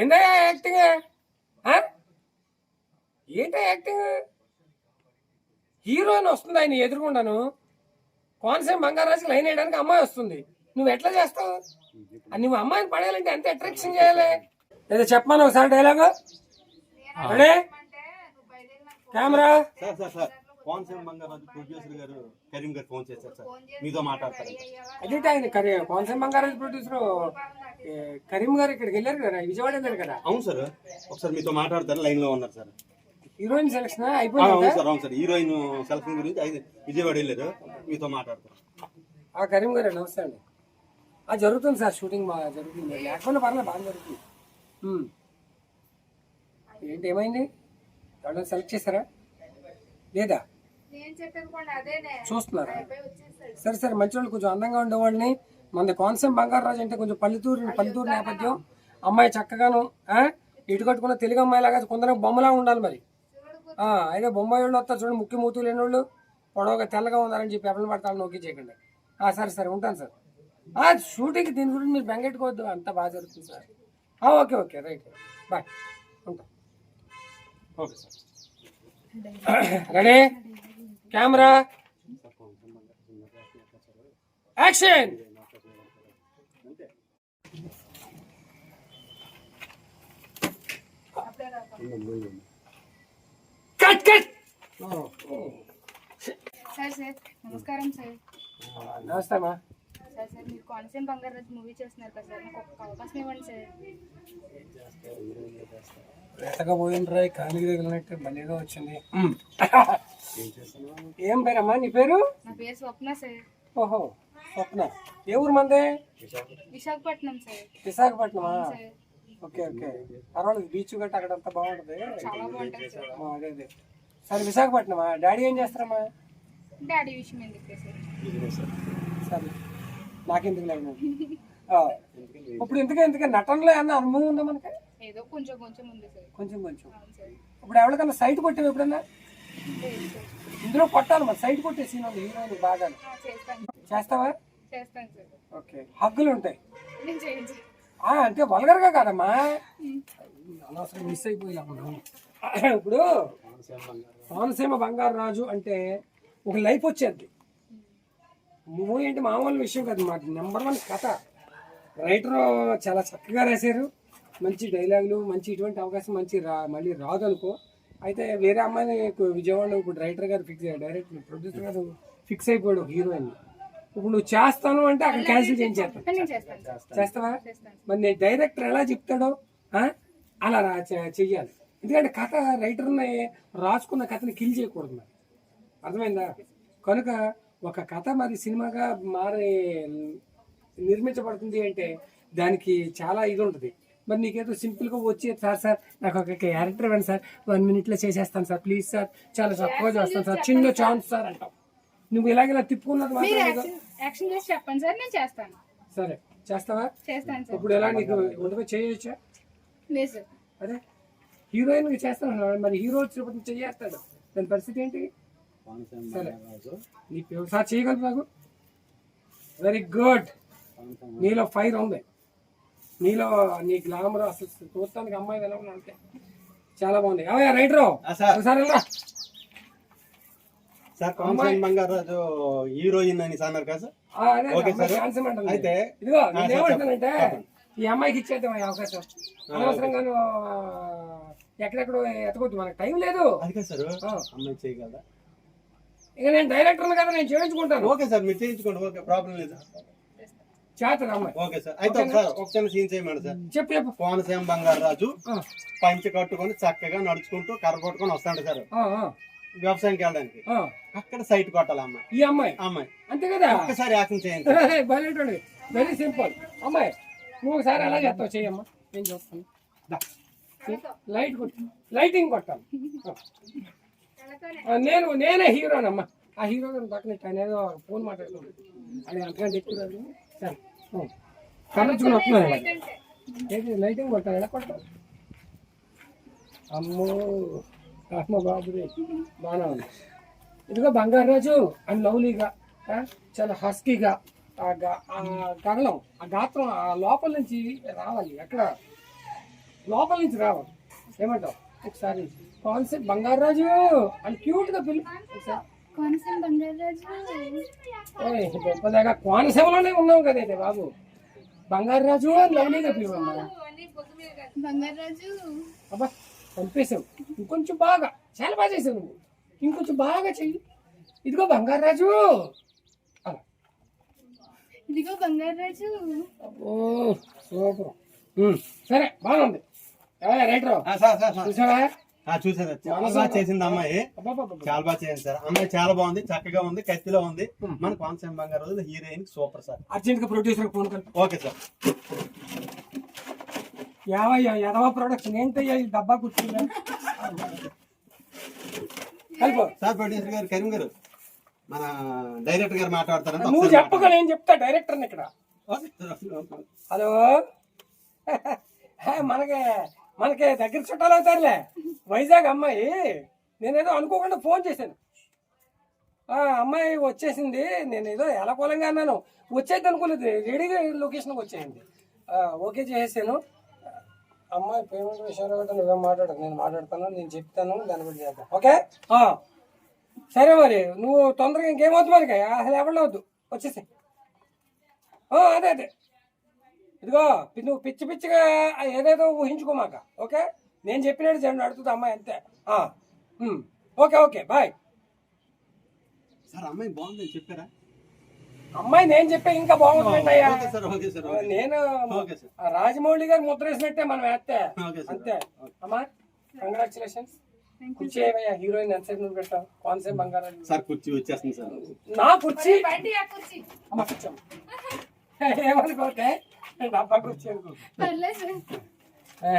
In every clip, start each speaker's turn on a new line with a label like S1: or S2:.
S1: ఏంటయ్యా యాక్టింగ్? ఏంటో acting heroine వస్తుంది ఆయన ఎదురుకుండాను కోనసీమ బంగారాజుకి లైన్ వేయడానికి అమ్మాయి వస్తుంది. నువ్వు ఎట్లా చేస్తావు? నువ్వు అమ్మాయిని పడేయాలంటే ఎంత అట్రాక్షన్ చేయాలి? ఏదో చెప్పమని ఒకసారి dialogue ready? Camera?
S2: Konaseema Bangarraju producer గారు కరీం గారు ఫోన్ చేశారు సార్. మీతో మాట్లాడతారు
S1: అదే ఆయన కోనసీమ బంగారాజు ప్రొడ్యూసర్ కరీం గారు ఇక్కడికి వెళ్ళారు కదా విజయవాడ వెళ్ళారు కదా?
S2: అవును సార్. ఒకసారి మీతో మాట్లాడతారు లైన్లో ఉన్నారు సార్.
S1: హీరోయిన్ సెలక్షన్
S2: అవును
S1: అయిపోయింది?
S2: సార్ అవును సార్. హీరోయిన్ సెలక్షన్ గురించి విజయవాడ వెళ్ళారు. మీతో మాట్లాడతారు.
S1: ఆ కరీం గారు నమస్తే అండి. ఆ జరుగుతుంది సార్ షూటింగ్ బాగా జరుగుతుంది. లేకపోతే పర్లేదు బాగా జరుగుతుంది. ఉమ్. ఏంటి ఏమైంది? ఎవరైనా సెలెక్ట్ చేశారా? లేదా?
S3: నేను చెప్పేది కూడా అదేనే.
S1: చూస్తున్నారా? సరే సరే మంచి వాళ్ళు కొంచెం అందంగా ఉండేవాళ్ళని మన కోనసీమ బంగారాజు అంటే కొంచెం పల్లెటూరు పల్లెటూరు నేపథ్యం. అమ్మాయి చక్కగాను ఇటు కట్టుకున్న తెలుగు అమ్మాయిలాగా కొందరు బొమ్మలా ఉండాలి మరి. అయితే బొమ్మాయి వాళ్ళు వస్తారు చూడండి ముఖ్య మూతులు లేని వాళ్ళు పొడవుగా తెల్లగా ఉన్నారని చెప్పి ఎవరిని పడతాను నోకి చేయకండి. సరే సరే ఉంటాను సార్. షూటింగ్ దీని గురించి మీరు బెంగెట్టుకోవద్దు అంతా బాగా జరుగుతుంది sir. Okay okay right. Bye. ఉంటా.
S2: Okay sir.
S1: Ready? Camera? Action! Cut cut!
S3: Sir sir నమస్కారం సార్.
S1: నమస్తే అమ్మా.
S3: సార్ సార్ మీరు కోనసీమ బంగారాజు మూవీ చేస్తున్నారు కదా సార్ నాకు ఒక అవకాశం ఇవ్వండి సార్.
S1: ఎత్తగా పోయినరా కాలికి తగిలినట్టు భలేగా వచ్చింది. ఏం పేరమ్మా నీ పేరు?
S3: నా పేరు స్వప్న సార్.
S1: ఓహో స్వప్న. ఏ ఊరు మందే?
S3: విశాఖపట్నం సార్.
S1: విశాఖపట్నమా?
S3: సార్.
S1: Okay okay. పర్వాలేదు బీచ్ గట్ట అక్కడంతా బాగుంటుంది.
S3: చాలా బాగుంటుంది సార్.
S1: ఆ, అదే అదే. సరే విశాఖపట్నమా? డాడీ ఏం చేస్తారమ్మా?
S3: డాడీ విషయం ఎందుకు సార్.
S1: సరే. నాకెందుకు లేదు ఇప్పుడు ఎందుకు ఎందుకు? నటనలో ఏమన్నా అనుభవం ఉందా మనకి?
S3: ఏదో కొంచెం కొంచెం ఉంది సార్.
S1: కొంచెం కొంచెం.
S3: అవును సార్.
S1: ఇప్పుడు ఎవరికన్నా సైట్ కొట్టావు ఎప్పుడన్నా?
S3: లేదు సార్.
S1: ఇందులో కొట్టాలి మరి. సైట్ కొట్టే సీన్ ఉంది హీరోయిన్ బాగా
S3: ఆ, చేస్తాను.
S1: చేస్తావా?
S3: చేస్తాను సార్.
S1: ఓకే. హగ్గులు ఉంటాయి.
S3: నేను
S1: అంటే వల్గర్గా కాదమ్మా. అనవసరం మిస్ అయిపోయినా ఇప్పుడు కోనసీమ బంగారు రాజు అంటే ఒక లైఫ్ వచ్చేది. మూవీ ఏంటి మామూలు విషయం కాదు మా నెంబర్ వన్ కథ. రైటర్ చాలా చక్కగా రాశారు. మంచి డైలాగులు మంచి ఇటువంటి అవకాశం మంచి రా మళ్ళీ రాదు అనుకో. అయితే వేరే అమ్మాయిని విజయవాడలో ఇప్పుడు రైటర్ గారు ఫిక్స్ డైరెక్టర్ ప్రొడ్యూసర్ గారు ఫిక్స్ అయిపోయాడు హీరోయిన్ ఇప్పుడు నువ్వు చేస్తాను అంటే అక్కడ క్యాన్సిల్ చేయించేస్తాను
S3: సార్
S1: చేస్తావా? మరి నేను డైరెక్టర్ ఎలా చెప్తాడో ఆ? అలా చెయ్యాలి. ఎందుకంటే కథ రైటర్ని రాసుకున్న కథని కిల్ చేయకూడదు మరి. అర్థమైందా? కనుక ఒక కథ మరి సినిమాగా మారి నిర్మించబడుతుంది అంటే దానికి చాలా ఇది ఉంటుంది. మరి నీకేదో సింపుల్గా వచ్చి సార్ సార్ నాకు ఒక క్యారెక్టర్ ఇవ్వండి సార్. వన్ మినిట్లో చేసేస్తాను సార్. Please sir. చాలా తక్కువ చేస్తాను సార్. చిన్న ఛాన్స్ సార్ అంటావు నువ్వు ఇలాగ తిప్పుకున్నది
S3: మీరు
S1: మాత్రం
S3: యాక్షన్ చేసి చెప్పండి సార్ నేను చేస్తాను.
S1: సరే చేస్తావా?
S3: చేస్తాను సార్.
S1: ఇప్పుడు ఎలా నీకు ఒంటిపై చేయొచ్చా?
S3: లేదు సార్.
S1: అదే హీరోయిన్ చేస్తాను మరి హీరో వచ్చినప్పుడు చెయ్యేస్తాడు. దాని పరిస్థితి ఏంటి? సరే. నీ ఒకసారి చేయగలరు నాకు వెరీ గుడ్ నీలో ఫైర్ ఉంది. నీలో నీ గ్లామర్ అసలు చూస్తానికి అమ్మాయి ఎలా ఉన్నా అంటే చాలా బాగుంది. అవయ్యా రైటరు?
S2: ఆ, సార్.
S1: ఒకసారి.
S2: సార్ కోనసీమ బంగారాజు హీరోయిన్ అని అన్నారు కదా సార్? ఓకే.
S1: ఛాన్స్ ఇవ్వమంటుంది.
S2: అయితే
S1: ఇదిగో. ఈ అమ్మాయికి ఇచ్చేద్దాం ఈ అవకాశం. అనవసరంగా ఎక్కడెక్కడో ఎతకొద్దు మనకు టైం లేదు.
S2: అది కదా సార్. అమ్మాయి చేయగలరా
S1: ఇక నేను డైరెక్టర్ కదా నేను చేయించుకుంటాను.
S2: ఓకే సార్ మీరు చేయించుకోండి ఓకే ప్రాబ్లం లేదు.
S1: చేస్తాను అమ్మాయి.
S2: ఓకే సార్ అయితే ఒక చిన్న సీన్ చేయమండి సార్.
S1: చెప్పు చెప్పు.
S2: కోనసీమ బంగారాజు పంచె కట్టుకొని చక్కగా నడుచుకుంటూ కర్ర కొట్టుకొని వస్తాడు సార్. వ్యవసాయంకి వెళ్ళడానికి. అక్కడ సైట్ కొట్టాలి అమ్మాయి.
S1: ఈ అమ్మాయి?
S2: అమ్మాయి.
S1: అంతే కదా?
S2: ఒక్కసారి యాక్షన్ చేయండి.
S1: బయటండి వెరీ సింపుల్. అమ్మాయి నువ్వు ఒకసారి ఎలా చేస్తావు. చెయ్యమ్మా. నేను చూస్తాను. లైట్ కొట్టు. లైటింగ్ కొట్టాలి. నేను నేనే హీరోనమ్మా. ఆ హీరో గారు పక్కన ఏదో ఫోన్ మాట్లాడుతున్నాడు. అది అంతకంటే ఎక్కువ. సరే. కనొచ్చుకుని వస్తున్నాను లైటింగ్ కొట్టాలి. ఎలా కొట్టాలి అమ్మ. బాబుది బాగా ఉంది. ఇదిగో బంగారాజు అని లవ్లీగా ఆ, చాలా హస్కీగా ఆ గా- ఆ గగలం ఆ గాత్రం ఆ లోపల నుంచి రావాలి ఎక్కడ? లోపల నుంచి రావాలి. ఏమంటావు? ఒకసారి కాన్సెప్ట్ బంగారాజు అని క్యూట్గా పిలు
S3: కోనసీమ
S1: గొప్పదాకా కోనసీమలోనే ఉన్నావు కదైతే బాబు. బంగారాజు అని లవ్లీగా పిలువమ్మా.
S3: బంగారాజు
S1: అబ్బా పంపేశావు ఇంకొంచెం బాగా. చాలా బాగా చేసావు నువ్వు. ఇంకొంచెం బాగా చెయ్యి. ఇదిగో బంగారాజు అలా.
S3: ఇదిగో బంగారాజు
S1: ఓ సూపర్. సరే బాగుంది ఏమయ్య, రైటర్?
S2: ఆ, సార్ సార్ సార్.
S1: చూసావా?
S2: ఆ, చూసాను. సార్. చాలా బాగా చేసింది అమ్మాయి. చాలా బాగా చేసింది సార్. అమ్మాయి చాలా బాగుంది చక్కగా ఉంది కత్తిలో ఉంది. మన కోనసీమ బంగారు హీరోయిన్ సూపర్ సార్.
S1: అర్జెంట్గా ప్రొడ్యూసర్ ఫోన్
S2: ఓకే సార్.
S1: యావయ్యా యదవ ప్రొడక్షన్ ఏంటయ్యా ఈ డబ్బా కూర్చుందా? కలిపో.
S2: సార్ ప్రొడ్యూసర్ గారు కరీం గారు మన డైరెక్టర్ గారు మాట్లాడతారంటే
S1: నువ్వు చెప్పక నేను చెప్తా డైరెక్టర్ ఇక్కడ. హలో? హే, మనకి మనకి దగ్గర చుట్టాలు అవుతారులే. వైజాగ్ అమ్మాయి నేనేదో అనుకోకుండా ఫోన్ చేశాను. అమ్మాయి వచ్చేసింది నేను ఏదో ఎలకోలంగా అన్నాను. వచ్చేది అనుకోలేదు రెడీగా లొకేషన్కి వచ్చేసింది. ఆ, ఓకే చేసేసాను. అమ్మాయి పేమెంట్ విషయంలో కూడా నువ్వేం మాట్లాడకు. నేను మాట్లాడతాను నేను చెప్తాను దాన్ని బట్టి చేద్దాం. ఓకే? సరే మరి నువ్వు తొందరగా ఇంకేమవుతుంది మరి అసలు ఎవరు వద్దు. వచ్చేసి అదే అదే. ఇదిగో నువ్వు పిచ్చి పిచ్చిగా ఏదేదో ఊహించుకోమాక ఓకే? నేను చెప్పినట్టు చేయండి అడుగుతుంది అమ్మాయి అంతే. Okay okay bye.
S2: సార్ అమ్మాయి బాగుందని చెప్పారా?
S1: అమ్మాయి నేను చెప్పే ఇంకా బాగుంటుంది
S2: ఓకే.
S1: నేను
S2: ఓకే సార్.
S1: ఆ రాజమౌళి గారు ముద్ర వేసినట్టే మనం వేస్తే. అంతే. అమ్మా కంగ్రాచులేషన్స్ కుర్చీ ఏమయ్యా హీరోయిన్ ఎంతసేపు నువ్వు పెట్టావు కాన్సెప్ట్ బంగారం.
S2: సార్ కుర్చీ వచ్చేస్తుంది సార్.
S1: నా కుర్చీ?
S3: కుర్చీ.
S1: అమ్మ కూర్చోమ్మ. ఏమనుకోతే డబ్బా కుర్చీ అనుకో.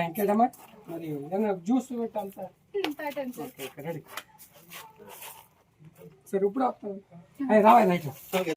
S1: ఇంకేదమ్మా మరి ఏదైనా జ్యూస్ పెట్టాలి సార్.
S3: తాటాను సార్.
S1: Okay ready. సరే ఇప్పుడు రావాలి నైట్.
S2: ఓకే.